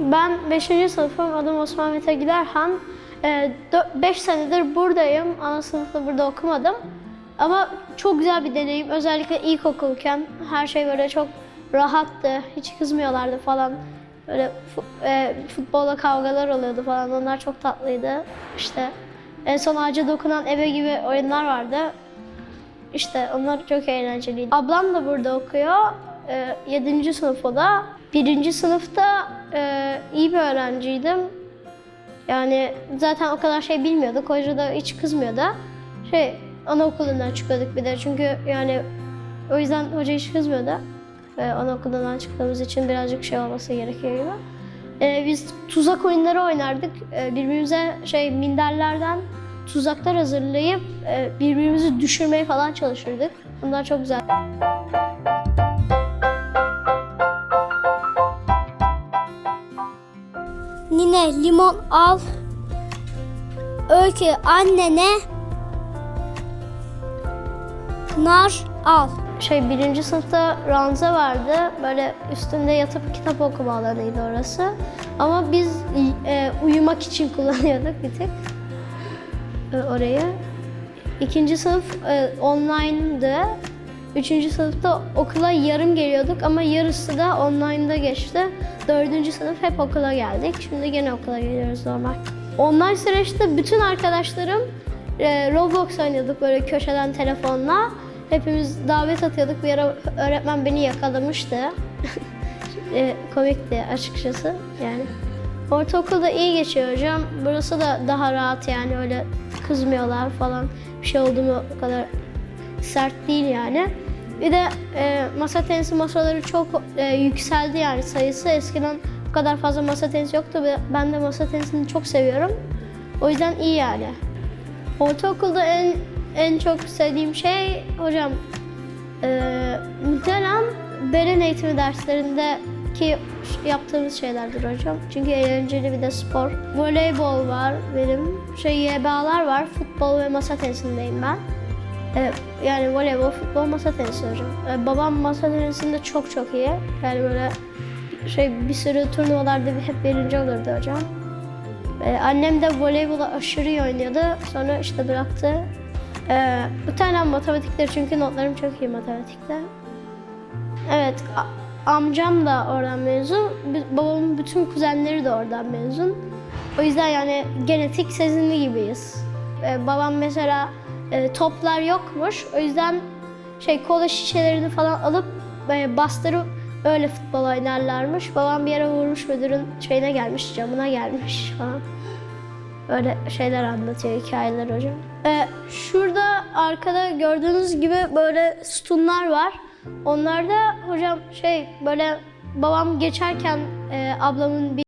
Ben 5. sınıfım. Adım Osman Mete Giderhan. 5 senedir buradayım. Ana sınıfta burada okumadım. Ama çok güzel bir deneyim. Özellikle ilkokulken her şey böyle çok rahattı. Hiç kızmıyorlardı falan. Böyle e, futbolda kavgalar oluyordu falan. Onlar çok tatlıydı. İşte en son ağaca dokunan ebe gibi oyunlar vardı. İşte onlar çok eğlenceliydi. Ablam da burada okuyor. Ee, 7. sınıf o da. 1. sınıfta e, iyi bir öğrenciydim. Yani zaten o kadar şey bilmiyorduk. Hoca da hiç kızmıyordu. Şey, anaokulundan çıkıyorduk bir de. Çünkü yani o yüzden hoca hiç kızmıyordu. Ee, anaokulundan çıktığımız için birazcık şey olması gerekiyor gibi. Ee, biz tuzak oyunları oynardık. Ee, birbirimize şey minderlerden tuzaklar hazırlayıp e, birbirimizi düşürmeye falan çalışırdık. Bunlar çok güzel. Nine limon al. Öykü annene nar al. Şey birinci sınıfta ranza vardı. Böyle üstünde yatıp kitap okuma alanıydı orası. Ama biz e, uyumak için kullanıyorduk bir tek orayı. İkinci sınıf e, online'dı. Üçüncü sınıfta okula yarım geliyorduk ama yarısı da online'da geçti. Dördüncü sınıf hep okula geldik. Şimdi gene okula geliyoruz normal. Online süreçte bütün arkadaşlarım e, Roblox oynuyorduk böyle köşeden telefonla. Hepimiz davet atıyorduk. Bir ara öğretmen beni yakalamıştı. e, komikti açıkçası yani. Ortaokulda iyi geçiyor hocam. Burası da daha rahat yani öyle kızmıyorlar falan. Bir şey oldu mu o kadar sert değil yani. Bir de e, masa tenisi masaları çok e, yükseldi yani sayısı. Eskiden bu kadar fazla masa tenisi yoktu ben de masa tenisini çok seviyorum. O yüzden iyi yani. Ortaokulda en en çok sevdiğim şey hocam e, muhtemelen beden eğitimi derslerindeki yaptığımız şeylerdir hocam. Çünkü eğlenceli bir de spor. Voleybol var benim. Şey YBA'lar var. Futbol ve masa tenisindeyim ben. E, yani voleybol, futbol, masa tenisi hocam. E, babam masa tenisinde çok çok iyi. Yani böyle şey bir sürü turnuvalarda hep birinci olurdu hocam. E, annem de voleybolu aşırı iyi oynuyordu. Sonra işte bıraktı. E, bu tane matematikte çünkü notlarım çok iyi matematikte. Evet, amcam da oradan mezun. Babamın bütün kuzenleri de oradan mezun. O yüzden yani genetik sezinli gibiyiz. E, babam mesela e, toplar yokmuş. O yüzden şey kola şişelerini falan alıp e, bastırıp öyle futbol oynarlarmış. Babam bir yere vurmuş müdürün şeyine gelmiş, camına gelmiş falan. Öyle şeyler anlatıyor hikayeler hocam. Ee, şurada arkada gördüğünüz gibi böyle sütunlar var. Onlarda hocam şey böyle babam geçerken e, ablamın bir